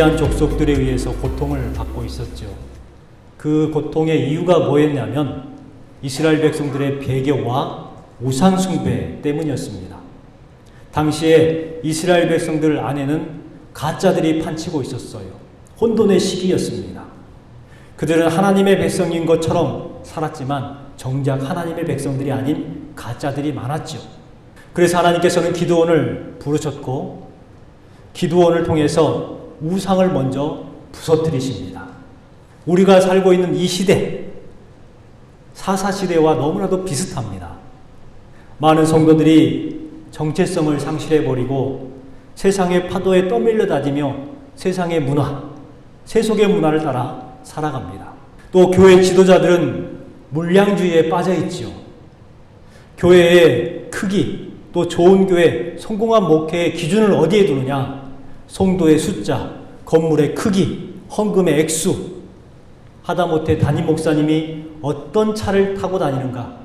미디안 족속들에 의해서 고통을 받고 있었죠. 그 고통의 이유가 뭐였냐면 이스라엘 백성들의 배교와 우상 숭배 때문이었습니다. 당시에 이스라엘 백성들 안에는 가짜들이 판치고 있었어요. 혼돈의 시기였습니다. 그들은 하나님의 백성인 것처럼 살았지만 정작 하나님의 백성들이 아닌 가짜들이 많았죠. 그래서 하나님께서는 기도원을 부르셨고 기도원을 통해서 우상을 먼저 부서뜨리십니다. 우리가 살고 있는 이 시대, 사사 시대와 너무나도 비슷합니다. 많은 성도들이 정체성을 상실해 버리고 세상의 파도에 떠밀려 다니며 세상의 문화, 세속의 문화를 따라 살아갑니다. 또 교회 지도자들은 물량주의에 빠져 있지요. 교회의 크기, 또 좋은 교회, 성공한 목회의 기준을 어디에 두느냐? 성도의 숫자, 건물의 크기, 헌금의 액수, 하다못해 담임 목사님이 어떤 차를 타고 다니는가,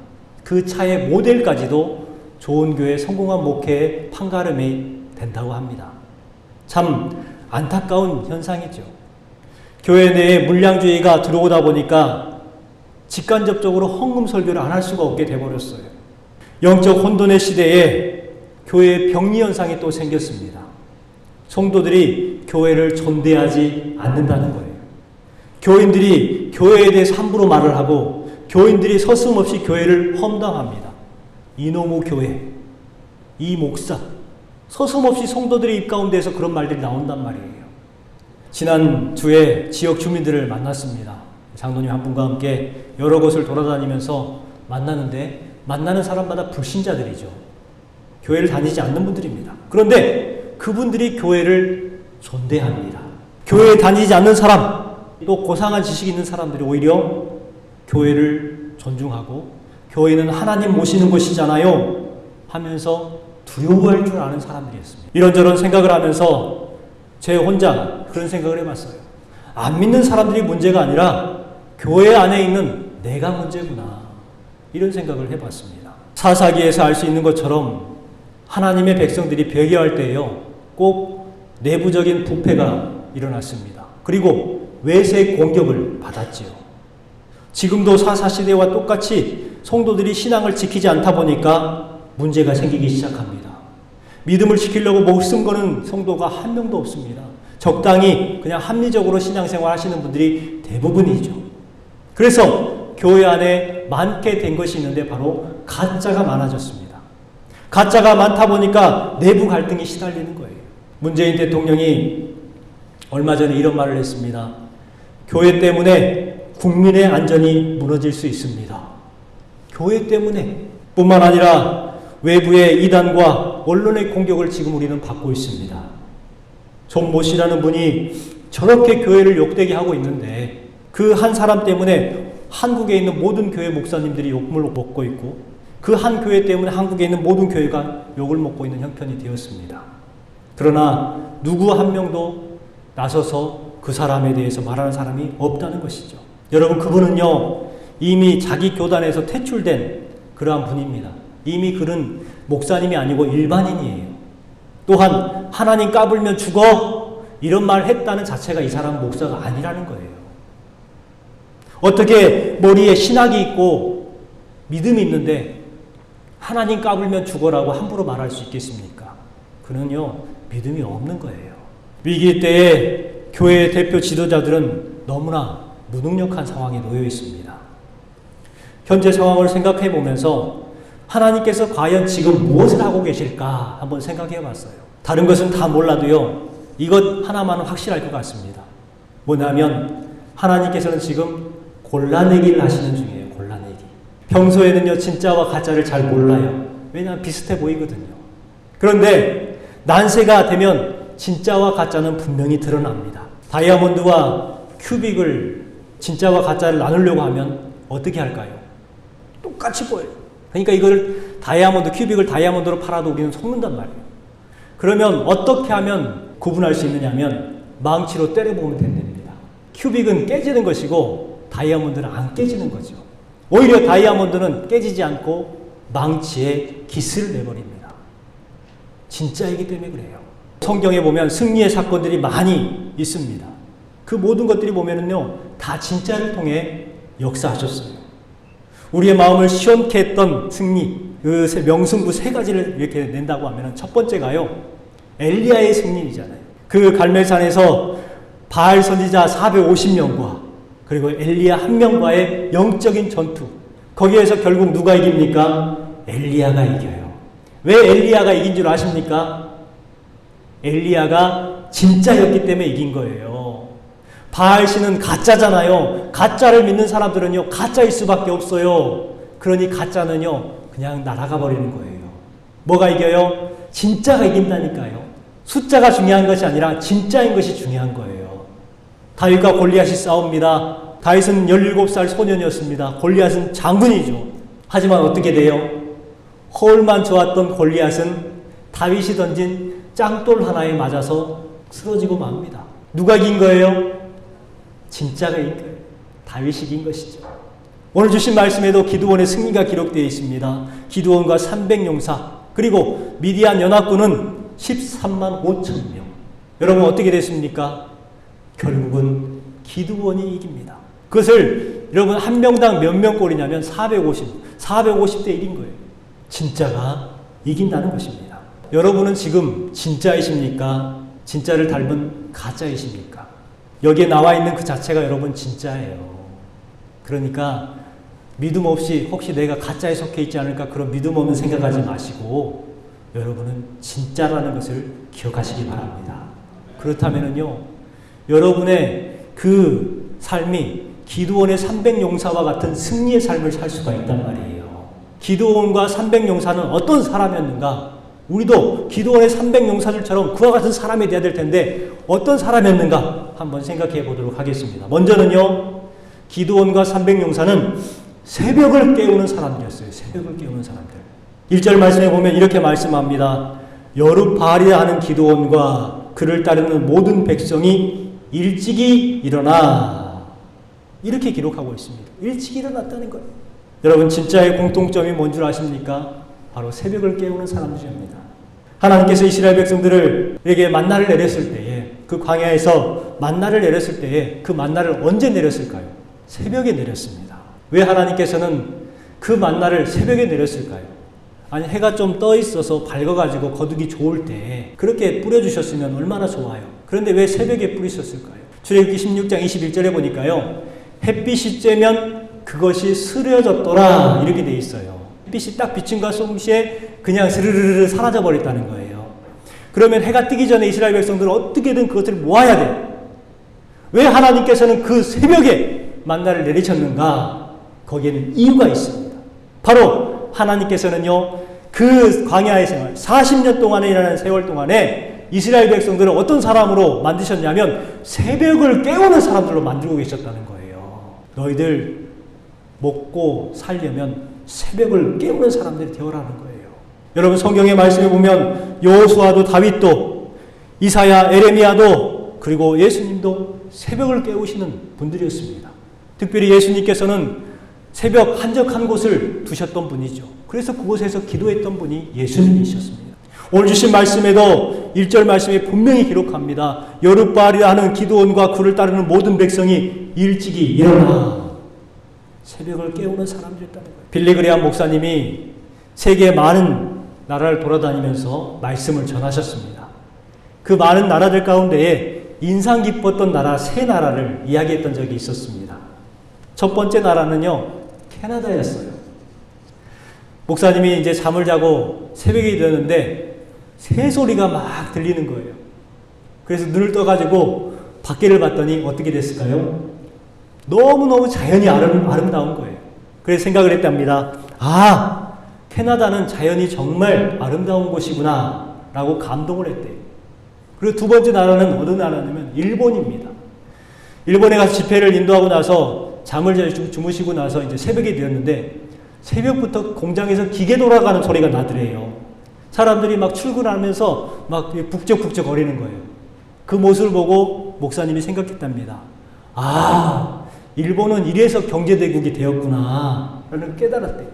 그 차의 모델까지도 좋은 교회, 성공한 목회의 판가름이 된다고 합니다. 참 안타까운 현상이죠. 교회 내에 물량주의가 들어오다 보니까 직간접적으로 헌금 설교를 안 할 수가 없게 돼버렸어요. 영적 혼돈의 시대에 교회의 병리 현상이 또 생겼습니다. 성도들이 교회를 존대하지 않는다는 거예요. 교인들이 교회에 대해서 함부로 말을 하고 교인들이 서슴없이 교회를 험담합니다. 이놈의 교회, 이 목사, 서슴없이 성도들의 입 가운데에서 그런 말들이 나온단 말이에요. 지난 주에 지역 주민들을 만났습니다. 장로님 한 분과 함께 여러 곳을 돌아다니면서 만나는데 만나는 사람마다 불신자들이죠. 교회를 다니지 않는 분들입니다. 그런데 그분들이 교회를 존대합니다. 교회에 다니지 않는 사람, 또 고상한 지식이 있는 사람들이 오히려 교회를 존중하고 교회는 하나님 모시는 곳이잖아요 하면서 두려워할 줄 아는 사람들이었습니다. 이런저런 생각을 하면서 제 혼자 그런 생각을 해봤어요. 안 믿는 사람들이 문제가 아니라 교회 안에 있는 내가 문제구나. 이런 생각을 해봤습니다. 사사기에서 알 수 있는 것처럼 하나님의 백성들이 배교할 때에요. 꼭 내부적인 부패가 일어났습니다. 그리고 외세 공격을 받았지요. 지금도 사사시대와 똑같이 성도들이 신앙을 지키지 않다 보니까 문제가 생기기 시작합니다. 믿음을 지키려고 목숨 거는 성도가 한 명도 없습니다. 적당히 그냥 합리적으로 신앙생활 하시는 분들이 대부분이죠. 그래서 교회 안에 많게 된 것이 있는데 바로 가짜가 많아졌습니다. 가짜가 많다 보니까 내부 갈등이 시달리는 거예요. 문재인 대통령이 얼마 전에 이런 말을 했습니다. 교회 때문에 국민의 안전이 무너질 수 있습니다. 교회 때문에 뿐만 아니라 외부의 이단과 언론의 공격을 지금 우리는 받고 있습니다. 정모 씨라는 분이 저렇게 교회를 욕되게 하고 있는데 그 한 사람 때문에 한국에 있는 모든 교회 목사님들이 욕을 먹고 있고 그 한 교회 때문에 한국에 있는 모든 교회가 욕을 먹고 있는 형편이 되었습니다. 그러나 누구 한 명도 나서서 그 사람에 대해서 말하는 사람이 없다는 것이죠. 여러분 그분은요 이미 자기 교단에서 퇴출된 그러한 분입니다. 이미 그는 목사님이 아니고 일반인이에요. 또한 하나님 까불면 죽어 이런 말 했다는 자체가 이 사람 목사가 아니라는 거예요. 어떻게 머리에 신학이 있고 믿음이 있는데 하나님 까불면 죽어라고 함부로 말할 수 있겠습니까? 그는요 믿음이 없는 거예요. 위기 때에 교회 대표 지도자들은 너무나 무능력한 상황에 놓여 있습니다. 현재 상황을 생각해 보면서 하나님께서 과연 지금 무엇을 하고 계실까 한번 생각해 봤어요. 다른 것은 다 몰라도요, 이것 하나만은 확실할 것 같습니다. 뭐냐면, 하나님께서는 지금 골라내기를 하시는 중이에요. 평소에는요, 진짜와 가짜를 잘 몰라요. 왜냐하면 비슷해 보이거든요. 그런데, 난세가 되면 진짜와 가짜는 분명히 드러납니다. 다이아몬드와 큐빅을 진짜와 가짜를 나누려고 하면 어떻게 할까요? 똑같이 보여요. 그러니까 이걸 다이아몬드, 큐빅을 다이아몬드로 팔아도 우리는 속는단 말이에요. 그러면 어떻게 하면 구분할 수 있느냐 면 망치로 때려보면 됩니다. 큐빅은 깨지는 것이고 다이아몬드는 안 깨지는 거죠. 오히려 다이아몬드는 깨지지 않고 망치에 기스를 내버립니다. 진짜이기 때문에 그래요. 성경에 보면 승리의 사건들이 많이 있습니다. 그 모든 것들이 보면은요, 다 진짜를 통해 역사하셨어요. 우리의 마음을 시원케 했던 승리, 그 세- 명승부 세 가지를 이렇게 낸다고 하면 첫 번째가요, 엘리야의 승리이잖아요. 그 갈멜산에서 바알 선지자 450명과 그리고 엘리야 한 명과의 영적인 전투. 거기에서 결국 누가 이깁니까? 엘리야가 이겨요. 왜 엘리야가 이긴 줄 아십니까? 엘리야가 진짜였기 때문에 이긴 거예요. 바알 신은 가짜잖아요. 가짜를 믿는 사람들은요, 가짜일 수밖에 없어요. 그러니 가짜는요, 그냥 날아가 버리는 거예요. 뭐가 이겨요? 진짜가 이긴다니까요. 숫자가 중요한 것이 아니라 진짜인 것이 중요한 거예요. 다윗과 골리앗이 싸웁니다. 다윗은 17살 소년이었습니다. 골리앗은 장군이죠. 하지만 어떻게 돼요? 허울만 좋았던 골리앗은 다윗이 던진 짱돌 하나에 맞아서 쓰러지고 맙니다. 누가 이긴 거예요? 진짜가 이긴 거예요. 다윗이 이긴 것이죠. 오늘 주신 말씀에도 기드원의 승리가 기록되어 있습니다. 기드원과 300용사 그리고 미디안 연합군은 13만 5천 명. 여러분 어떻게 됐습니까? 결국은 기드원이 이깁니다. 그것을 여러분 한 명당 몇 명 꼴이냐면 450, 450대 1인 거예요. 진짜가 이긴다는 것입니다. 여러분은 지금 진짜이십니까? 진짜를 닮은 가짜이십니까? 여기에 나와 있는 그 자체가 여러분 진짜예요. 그러니까 믿음 없이 혹시 내가 가짜에 속해 있지 않을까 그런 믿음 없는 생각하지 마시고 여러분은 진짜라는 것을 기억하시기 바랍니다. 그렇다면은요, 여러분의 그 삶이 기도원의 300용사와 같은 승리의 삶을 살 수가 있단 말이에요. 기도원과 300용사는 어떤 사람이었는가? 우리도 기도원의 300용사들처럼 그와 같은 사람이 되어야 될 텐데 어떤 사람이었는가? 한번 생각해 보도록 하겠습니다. 먼저는요, 기도원과 300용사는 새벽을 깨우는 사람들이었어요. 새벽을 깨우는 사람들. 1절 말씀에 보면 이렇게 말씀합니다. 여룻바알이라 하는 기도원과 그를 따르는 모든 백성이 일찍이 일어나 이렇게 기록하고 있습니다. 일찍 일어났다는 거예요. 여러분 진짜의 공통점이 뭔 줄 아십니까? 바로 새벽을 깨우는 사람들입니다. 하나님께서 이스라엘 백성들에게 만나를 내렸을 때에 그 광야에서 만나를 내렸을 때에 그 만나를 언제 내렸을까요? 새벽에 내렸습니다. 왜 하나님께서는 그 만나를 새벽에 내렸을까요? 아니 해가 좀 떠 있어서 밝아가지고 거두기 좋을 때 그렇게 뿌려주셨으면 얼마나 좋아요. 그런데 왜 새벽에 뿌리셨을까요? 출애굽기 16장 21절에 보니까요. 햇빛이 쬐면 그것이 스려졌더라 이렇게 돼 있어요. 햇빛이 딱 비친과 동시에 그냥 스르르르 사라져 버렸다는 거예요. 그러면 해가 뜨기 전에 이스라엘 백성들은 어떻게든 그것을 모아야 돼. 왜 하나님께서는 그 새벽에 만나를 내리셨는가? 거기에는 이유가 있습니다. 바로 하나님께서는요, 그 광야의 생활, 40년 동안에 일하는 세월 동안에 이스라엘 백성들을 어떤 사람으로 만드셨냐면 새벽을 깨우는 사람들로 만들고 계셨다는 거예요. 너희들 먹고 살려면 새벽을 깨우는 사람들이 되어라는 거예요. 여러분 성경의 말씀에 보면 여호수아도 다윗도 이사야 에레미야도 그리고 예수님도 새벽을 깨우시는 분들이었습니다. 특별히 예수님께서는 새벽 한적한 곳을 두셨던 분이죠. 그래서 그곳에서 기도했던 분이 예수님이셨습니다. 오늘 주신 말씀에도 1절 말씀에 분명히 기록합니다. 여룻바알이라 하는 기도원과 그를 따르는 모든 백성이 일찍이 일어나 새벽을 깨우는 사람들이었다는 거예요. 빌리그레암 목사님이 세계 많은 나라를 돌아다니면서 말씀을 전하셨습니다. 그 많은 나라들 가운데에 인상 깊었던 나라 세 나라를 이야기했던 적이 있었습니다. 첫 번째 나라는요, 캐나다였어요. 목사님이 이제 잠을 자고 새벽이 되었는데 새 소리가 막 들리는 거예요. 그래서 눈을 떠가지고 밖에를 봤더니 어떻게 됐을까요? 너무너무 자연이 아름, 아름다운 거예요. 그래서 생각을 했답니다. 아, 캐나다는 자연이 정말 아름다운 곳이구나. 라고 감동을 했대요. 그리고 두 번째 나라는 어느 나라냐면 일본입니다. 일본에 가서 집회를 인도하고 나서 잠을 잘 주- 주무시고 나서 이제 새벽이 되었는데 새벽부터 공장에서 기계 돌아가는 소리가 나더래요. 사람들이 막 출근하면서 막 북적북적 거리는 거예요. 그 모습을 보고 목사님이 생각했답니다. 아, 일본은 이래서 경제대국이 되었구나. 라는 깨달았대요.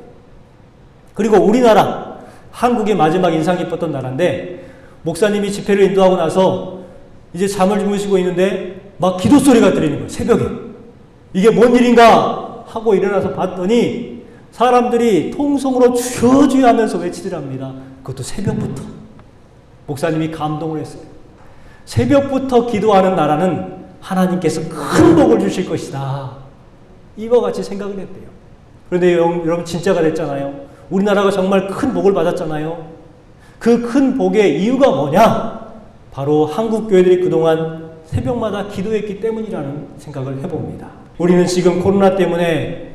그리고 우리나라, 한국의 마지막 인상 깊었던 나라인데, 목사님이 집회를 인도하고 나서 이제 잠을 주무시고 있는데 막 기도 소리가 들리는 거예요. 새벽에. 이게 뭔 일인가 하고 일어나서 봤더니 사람들이 통성으로 주여 주여 하면서 외치더랍니다. 그것도 새벽부터. 목사님이 감동을 했어요. 새벽부터 기도하는 나라는 하나님께서 큰 복을 주실 것이다. 이와 같이 생각을 했대요. 그런데 여러분 진짜가 됐잖아요. 우리나라가 정말 큰 복을 받았잖아요. 그 큰 복의 이유가 뭐냐? 바로 한국 교회들이 그동안 새벽마다 기도했기 때문이라는 생각을 해봅니다. 우리는 지금 코로나 때문에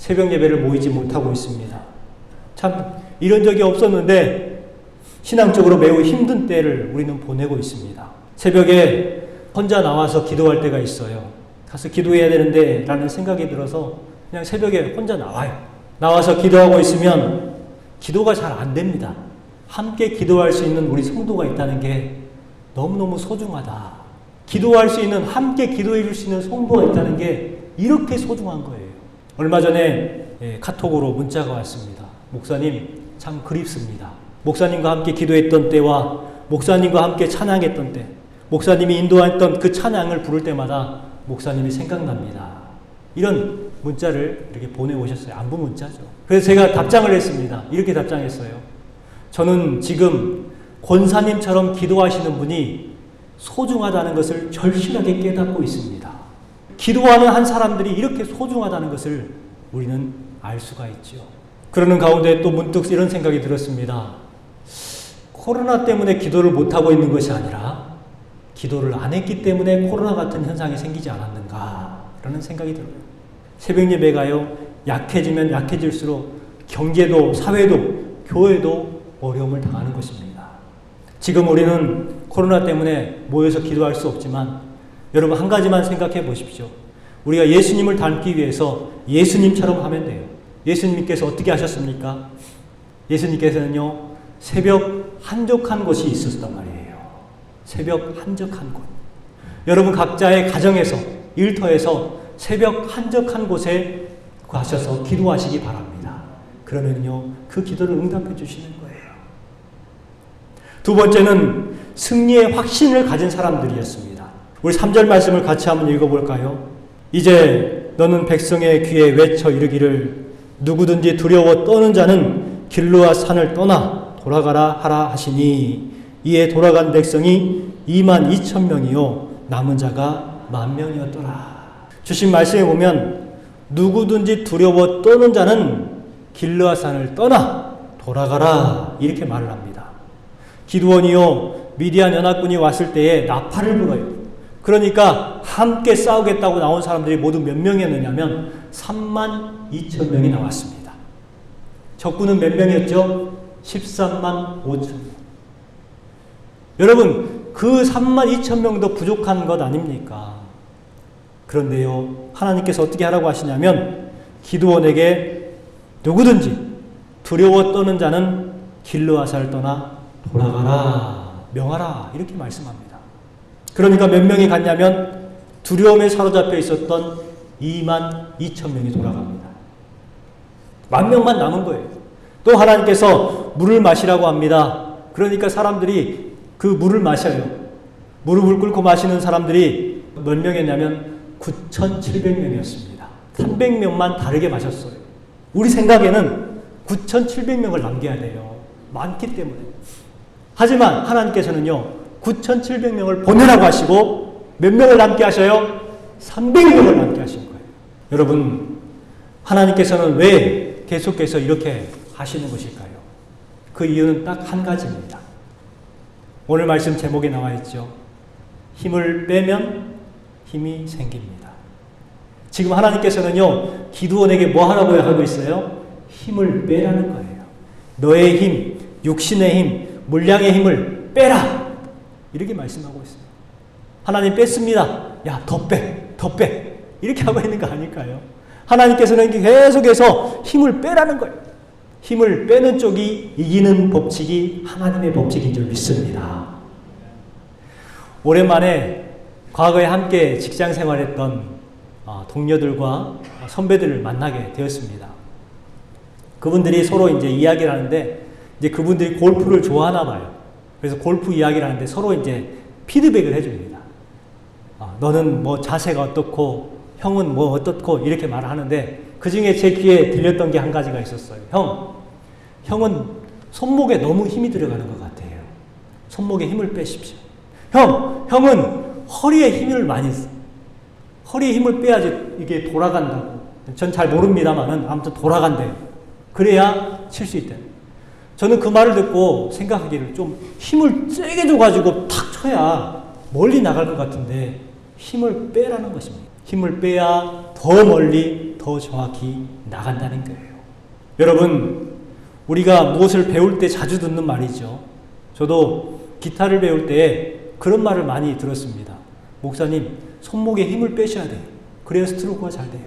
새벽 예배를 모이지 못하고 있습니다. 참 이런 적이 없었는데 신앙적으로 매우 힘든 때를 우리는 보내고 있습니다. 새벽에 혼자 나와서 기도할 때가 있어요. 가서 기도해야 되는데 라는 생각이 들어서 그냥 새벽에 혼자 나와요. 나와서 기도하고 있으면 기도가 잘 안 됩니다. 함께 기도할 수 있는 우리 성도가 있다는 게 너무너무 소중하다. 기도할 수 있는, 함께 기도해 줄 수 있는 성도가 있다는 게 이렇게 소중한 거예요. 얼마 전에 예, 카톡으로 문자가 왔습니다. 목사님, 참 그립습니다. 목사님과 함께 기도했던 때와 목사님과 함께 찬양했던 때, 목사님이 인도했던 그 찬양을 부를 때마다 목사님이 생각납니다. 이런 문자를 이렇게 보내오셨어요. 안부 문자죠. 그래서 제가 답장을 했습니다. 이렇게 답장했어요. 저는 지금 권사님처럼 기도하시는 분이 소중하다는 것을 절실하게 깨닫고 있습니다. 기도하는 한 사람들이 이렇게 소중하다는 것을 우리는 알 수가 있죠. 그러는 가운데 또 문득 이런 생각이 들었습니다. 코로나 때문에 기도를 못하고 있는 것이 아니라 기도를 안 했기 때문에 코로나 같은 현상이 생기지 않았는가라는 생각이 들어요. 새벽 예배가요, 약해지면 약해질수록 경제도, 사회도, 교회도 어려움을 당하는 것입니다. 지금 우리는 코로나 때문에 모여서 기도할 수 없지만 여러분 한 가지만 생각해 보십시오. 우리가 예수님을 닮기 위해서 예수님처럼 하면 돼요. 예수님께서 어떻게 하셨습니까? 예수님께서는요, 새벽 한적한 곳이 있었단 말이에요. 새벽 한적한 곳. 여러분 각자의 가정에서, 일터에서 새벽 한적한 곳에 가셔서 기도하시기 바랍니다. 그러면요, 그 기도를 응답해 주시는 거예요. 두 번째는 승리의 확신을 가진 사람들이었습니다. 우리 3절 말씀을 같이 한번 읽어볼까요? 이제 너는 백성의 귀에 외쳐 이르기를 누구든지 두려워 떠는 자는 길로와 산을 떠나 돌아가라 하라 하시니 이에 돌아간 백성이 2만 2천 명이요 남은 자가 만 명이었더라. 주신 말씀에 보면 누구든지 두려워 떠는 자는 길르와 산을 떠나 돌아가라 이렇게 말을 합니다. 기드원이요 미디안 연합군이 왔을 때에 나팔을 불어요. 그러니까 함께 싸우겠다고 나온 사람들이 모두 몇 명이었느냐면 3만 2천 명이 나왔습니다. 적군은 몇 명이었죠? 13만 5천 명. 여러분 그 3만 2천 명도 부족한 것 아닙니까? 그런데요 하나님께서 어떻게 하라고 하시냐면 기드원에게 누구든지 두려워 떠는 자는 길로 아살 떠나 돌아가라 명하라 이렇게 말씀합니다. 그러니까 몇 명이 갔냐면 두려움에 사로잡혀 있었던 2만 2천 명이 돌아갑니다. 만 명만 남은 거예요. 또 하나님께서 물을 마시라고 합니다. 그러니까 사람들이 그 물을 마셔요. 무릎을 꿇고 마시는 사람들이 몇 명이었냐면 9,700명이었습니다. 300명만 다르게 마셨어요. 우리 생각에는 9,700명을 남겨야 돼요. 많기 때문에. 하지만 하나님께서는요, 9,700명을 보내라고 하시고 몇 명을 남게 하셔요? 300명을 남게 하신 거예요. 여러분, 하나님께서는 왜 계속해서 이렇게 하시는 것일까요? 그 이유는 딱 한 가지입니다. 오늘 말씀 제목에 나와 있죠. 힘을 빼면 힘이 생깁니다. 지금 하나님께서는요, 기두원에게 뭐 하라고 하고 있어요? 힘을 빼라는 거예요. 너의 힘, 육신의 힘, 물량의 힘을 빼라! 이렇게 말씀하고 있어요. 하나님 뺐습니다. 야, 더 빼, 더 빼. 이렇게 하고 있는 거 아닐까요? 하나님께서는 계속해서 힘을 빼라는 거예요. 힘을 빼는 쪽이 이기는 법칙이 하나님의 법칙인 줄 믿습니다. 오랜만에 과거에 함께 직장 생활했던 어, 동료들과 선배들을 만나게 되었습니다. 그분들이 서로 이제 이야기를 하는데 이제 그분들이 골프를 좋아하나 봐요. 그래서 골프 이야기를 하는데 서로 이제 피드백을 해줍니다. 아, 너는 뭐 자세가 어떻고 형은 뭐 어떻고 이렇게 말을 하는데 그 중에 제 귀에 들렸던 게 한 가지가 있었어요. 형, 형은 손목에 너무 힘이 들어가는 것 같아요. 손목에 힘을 빼십시오. 형, 형은 허리에 힘을 많이 쓰- 허리에 힘을 빼야지 이게 돌아간다고. 전 잘 모릅니다만은 아무튼 돌아간대요. 그래야 칠 수 있대요. 저는 그 말을 듣고 생각하기를 좀 힘을 세게 줘가지고 탁 쳐야 멀리 나갈 것 같은데 힘을 빼라는 것입니다. 힘을 빼야 더 멀리 더 정확히 나간다는 거예요. 여러분, 우리가 무엇을 배울 때 자주 듣는 말이죠. 저도 기타를 배울 때 그런 말을 많이 들었습니다. 목사님, 손목에 힘을 빼셔야 돼요. 그래야 스트로크가 잘 돼요.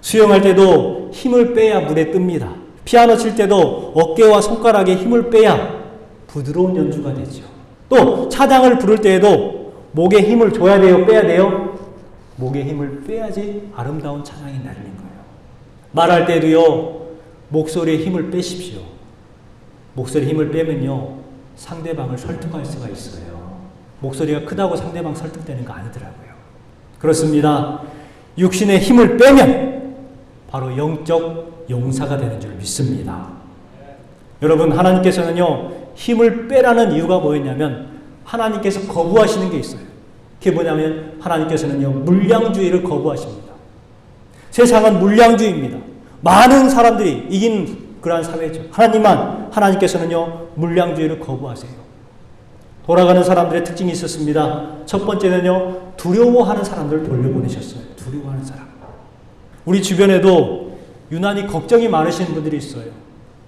수영할 때도 힘을 빼야 물에 뜹니다. 피아노 칠 때도 어깨와 손가락에 힘을 빼야 부드러운 연주가 되죠. 또 차장을 부를 때에도 목에 힘을 줘야 돼요, 빼야 돼요. 목에 힘을 빼야지 아름다운 찬양이 날리는 거예요. 말할 때도요, 목소리에 힘을 빼십시오. 목소리 힘을 빼면요, 상대방을 설득할 수가 있어요. 목소리가 크다고 상대방 설득되는 거 아니더라고요. 그렇습니다. 육신의 힘을 빼면 바로 영적 용사가 되는 줄 믿습니다. 여러분, 하나님께서는요, 힘을 빼라는 이유가 뭐였냐면, 하나님께서 거부하시는 게 있어요. 그게 뭐냐면, 하나님께서는요, 물량주의를 거부하십니다. 세상은 물량주의입니다. 많은 사람들이 이긴 그러한 사회죠. 하나님만, 하나님께서는요, 물량주의를 거부하세요. 돌아가는 사람들의 특징이 있었습니다. 첫 번째는요, 두려워하는 사람들을 돌려보내셨어요. 두려워하는 사람. 우리 주변에도 유난히 걱정이 많으신 분들이 있어요.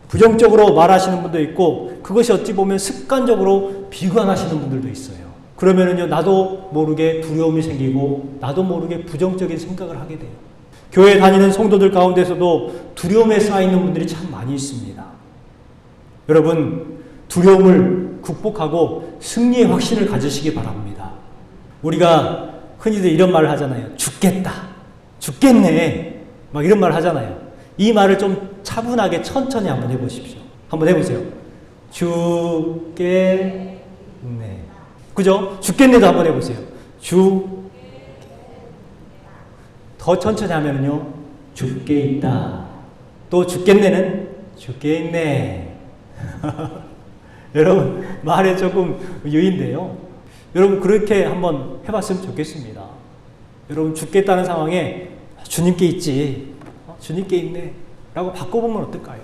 부정적으로 말하시는 분도 있고, 그것이 어찌 보면 습관적으로 비관하시는 분들도 있어요. 그러면은요, 나도 모르게 두려움이 생기고, 나도 모르게 부정적인 생각을 하게 돼요. 교회 다니는 성도들 가운데서도 두려움에 쌓이는 분들이 참 많이 있습니다. 여러분, 두려움을 극복하고 승리의 확신을 가지시기 바랍니다. 우리가 흔히들 이런 말을 하잖아요. 죽겠다. 죽겠네. 막 이런 말 하잖아요. 이 말을 좀 차분하게 천천히 한번 해보십시오. 한번 해보세요. 죽겠네. 그죠? 죽겠네도 한번 해보세요. 죽. 더 천천히 하면요. 죽게 있다. 또 죽겠네는 죽게 있네. 여러분, 말에 조금 유인데요. 여러분, 그렇게 한번 해봤으면 좋겠습니다. 여러분, 죽겠다는 상황에 주님께 있지. 어, 주님께 있네. 라고 바꿔보면 어떨까요?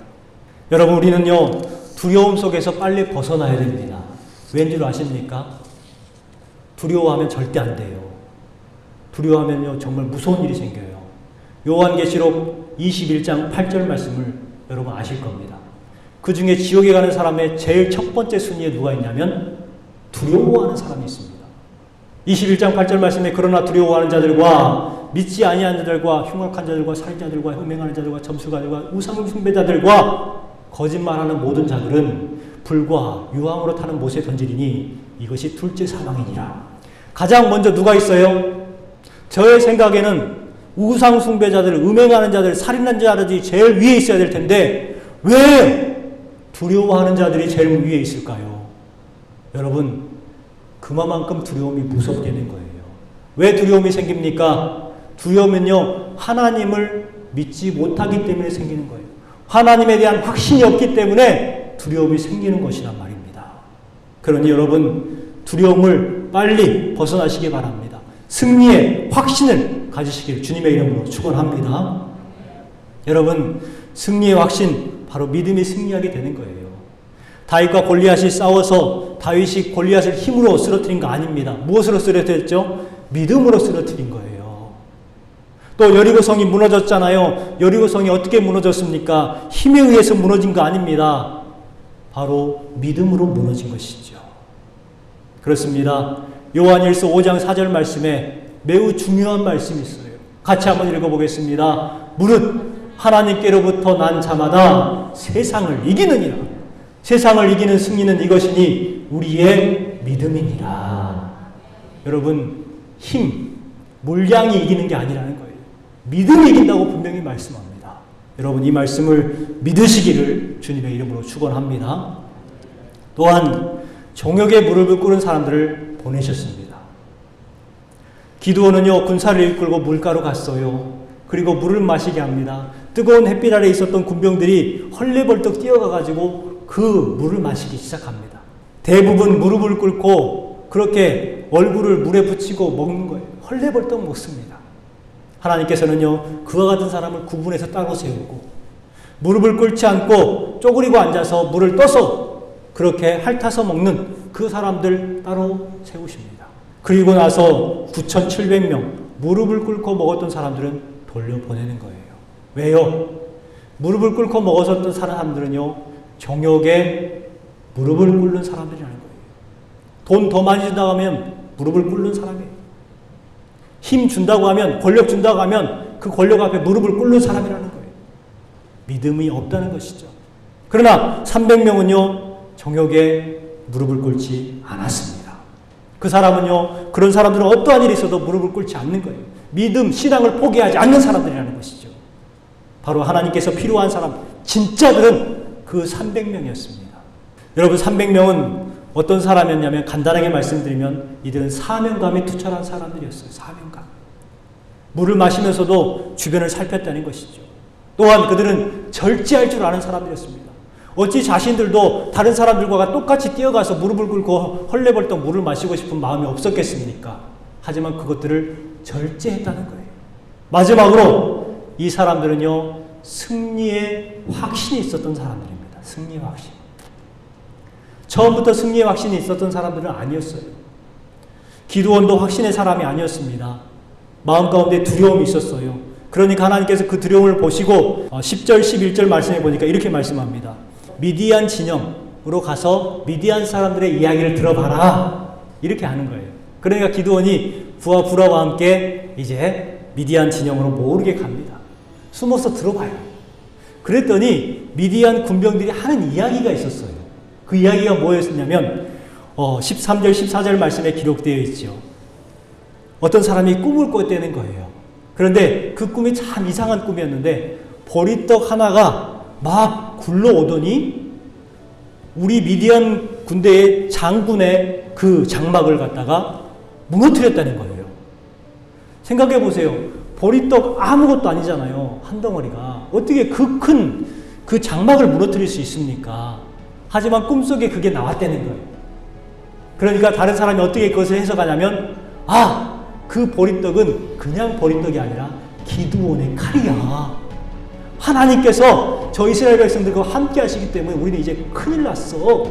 여러분, 우리는요, 두려움 속에서 빨리 벗어나야 됩니다. 왠 줄 아십니까? 두려워하면 절대 안 돼요. 두려워하면요, 정말 무서운 일이 생겨요. 요한계시록 21장 8절 말씀을 여러분 아실 겁니다. 그 중에 지옥에 가는 사람의 제일 첫 번째 순위에 누가 있냐면 두려워하는 사람이 있습니다. 21장 8절 말씀에 그러나 두려워하는 자들과 믿지 아니하는 자들과 흉악한 자들과 살인자들과 흠행하는 자들과 점수가들과 우상 숭배자들과 거짓말하는 모든 자들은 불과 유황으로 타는 못에 던지리니 이것이 둘째 사망이니라. 가장 먼저 누가 있어요? 저의 생각에는 우상 숭배자들, 음행하는 자들, 살인한 자들이 제일 위에 있어야 될 텐데 왜 두려워하는 자들이 제일 위에 있을까요? 여러분, 그만큼 두려움이 무섭게 된 거예요. 왜 두려움이 생깁니까? 두려움은요, 하나님을 믿지 못하기 때문에 생기는 거예요. 하나님에 대한 확신이 없기 때문에 두려움이 생기는 것이란 말입니다. 그러니 여러분, 두려움을 빨리 벗어나시기 바랍니다. 승리의 확신을 가지시길 주님의 이름으로 축원합니다. 여러분, 승리의 확신 바로 믿음이 승리하게 되는 거예요. 다윗과 골리앗이 싸워서 다윗이 골리앗을 힘으로 쓰러뜨린 거 아닙니다. 무엇으로 쓰러뜨렸죠? 믿음으로 쓰러뜨린 거예요. 또 여리고성이 무너졌잖아요. 여리고성이 어떻게 무너졌습니까? 힘에 의해서 무너진 거 아닙니다. 바로 믿음으로 무너진 것이죠. 그렇습니다. 요한일서 5장 4절 말씀에 매우 중요한 말씀이 있어요. 같이 한번 읽어보겠습니다. 무릇 하나님께로부터 난 자마다 세상을 이기느니라. 세상을 이기는 승리는 이것이니 우리의 믿음이니라. 여러분, 힘, 물량이 이기는 게 아니라는 거예요. 믿음이 이긴다고 분명히 말씀합니다. 여러분, 이 말씀을 믿으시기를 주님의 이름으로 축원합니다. 또한 종역에 무릎을 꿇은 사람들을 보내셨습니다. 기도원은요, 군사를 이끌고 물가로 갔어요. 그리고 물을 마시게 합니다. 뜨거운 햇빛 아래 있었던 군병들이 헐레벌떡 뛰어가 가지고 그 물을 마시기 시작합니다. 대부분 무릎을 꿇고 그렇게 얼굴을 물에 붙이고 먹는 거예요. 헐레벌떡 먹습니다. 하나님께서는요, 그와 같은 사람을 구분해서 따로 세우고, 무릎을 꿇지 않고 쪼그리고 앉아서 물을 떠서 그렇게 핥아서 먹는 그 사람들 따로 세우십니다. 그리고 나서 9,700명 무릎을 꿇고 먹었던 사람들은 돌려보내는 거예요. 왜요? 무릎을 꿇고 먹었었던 사람들은요, 정욕에 무릎을 꿇는 사람들이라는 거예요. 돈 더 많이 준다고 하면 무릎을 꿇는 사람이에요. 힘 준다고 하면, 권력 준다고 하면 그 권력 앞에 무릎을 꿇는 사람이라는 거예요. 믿음이 없다는 것이죠. 그러나 300명은요, 정욕에 무릎을 꿇지 않았습니다. 그 사람은요, 그런 사람들은 어떠한 일이 있어도 무릎을 꿇지 않는 거예요. 믿음, 신앙을 포기하지 않는 사람들이라는 것이죠. 바로 하나님께서 필요한 사람, 진짜들은 그 300명이었습니다. 여러분, 300명은 어떤 사람이었냐면, 간단하게 말씀드리면, 이들은 사명감이 투철한 사람들이었어요. 사명감. 물을 마시면서도 주변을 살폈다는 것이죠. 또한 그들은 절제할 줄 아는 사람들이었습니다. 어찌 자신들도 다른 사람들과 똑같이 뛰어가서 무릎을 꿇고 헐레벌떡 물을 마시고 싶은 마음이 없었겠습니까? 하지만 그것들을 절제했다는 거예요. 마지막으로 이 사람들은요, 승리의 확신이 있었던 사람들입니다. 승리의 확신. 처음부터 승리의 확신이 있었던 사람들은 아니었어요. 기도원도 확신의 사람이 아니었습니다. 마음 가운데 두려움이 있었어요. 그러니까 하나님께서 그 두려움을 보시고 10절, 11절 말씀해 보니까 이렇게 말씀합니다. 미디안 진영으로 가서 미디안 사람들의 이야기를 들어봐라. 이렇게 하는 거예요. 그러니까 기도원이 부하 부라와 함께 이제 미디안 진영으로 모르게 갑니다. 숨어서 들어봐요. 그랬더니 미디안 군병들이 하는 이야기가 있었어요. 그 이야기가 뭐였냐면 어, 13절, 14절 말씀에 기록되어 있죠. 어떤 사람이 꿈을 꿨다는 거예요. 그런데 그 꿈이 참 이상한 꿈이었는데 보리떡 하나가 막 굴러오더니 우리 미디안 군대의 장군의 그 장막을 갖다가 무너뜨렸다는 거예요. 생각해 보세요. 보리떡 아무것도 아니잖아요. 한 덩어리가. 어떻게 그 큰그 장막을 무너뜨릴 수 있습니까? 하지만 꿈속에 그게 나왔다는 거예요. 그러니까 다른 사람이 어떻게 그것을 해석하냐면, 아, 그 보리떡은 그냥 보리떡이 아니라 기드온의 칼이야. 하나님께서 저 이스라엘 백성들과 함께 하시기 때문에 우리는 이제 큰일 났어.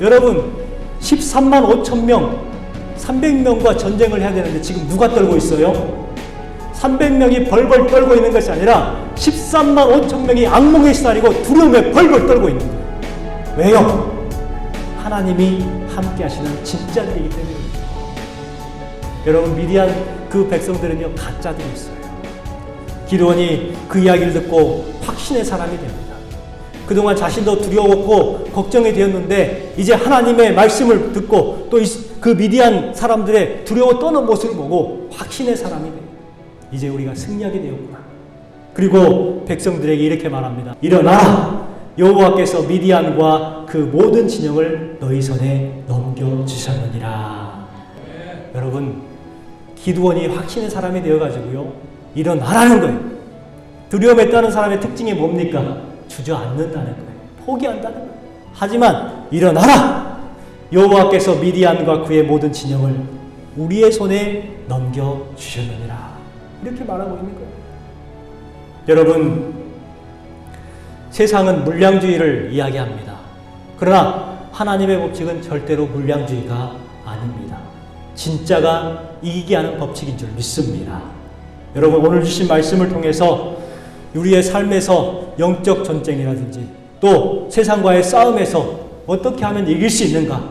여러분, 13만 5천 명, 300명과 전쟁을 해야 되는데 지금 누가 떨고 있어요? 300명이 벌벌 떨고 있는 것이 아니라 13만 5천 명이 악몽에 시달리고 두려움에 벌벌 떨고 있는 거예요. 왜요? 하나님이 함께 하시는 진짜들이기 때문입니다. 여러분, 미디안 그 백성들은요, 가짜들이 있어요. 기도원이 그 이야기를 듣고 확신의 사람이 됩니다. 그동안 자신도 두려웠고 걱정이 되었는데 이제 하나님의 말씀을 듣고 또 그 미디안 사람들의 두려워 떠는 모습을 보고 확신의 사람이 돼요. 이제 우리가 승리하게 되었구나. 그리고 백성들에게 이렇게 말합니다. 일어나 여호와께서 미디안과 그 모든 진영을 너희 손에 넘겨 주셨느니라. 여러분 기두원이 확신의 사람이 되어 가지고요. 일어나라는 거예요. 두려움에 떠는 사람의 특징이 뭡니까? 주저앉는다는 거예요. 포기한다는 거예요. 하지만 일어나라. 여호와께서 미디안과 그의 모든 진영을 우리의 손에 넘겨 주셨느니라. 이렇게 말하고 있는 거예요. 여러분, 세상은 물량주의를 이야기합니다. 그러나 하나님의 법칙은 절대로 물량주의가 아닙니다. 진짜가 이기게 하는 법칙인 줄 믿습니다. 여러분, 오늘 주신 말씀을 통해서 우리의 삶에서 영적 전쟁이라든지 또 세상과의 싸움에서 어떻게 하면 이길 수 있는가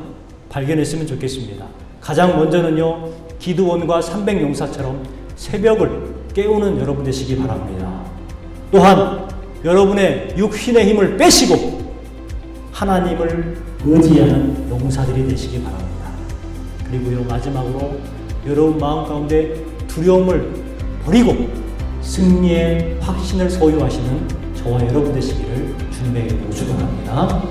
발견했으면 좋겠습니다. 가장 먼저는요, 기드원과 300용사처럼 새벽을 깨우는 여러분 되시기 바랍니다. 또한 여러분의 육신의 힘을 빼시고 하나님을 의지하는 용사들이 되시기 바랍니다. 그리고요, 마지막으로 여러분 마음 가운데 두려움을 버리고 승리의 확신을 소유하시는 저와 여러분 되시기를 주님에게 축원합니다.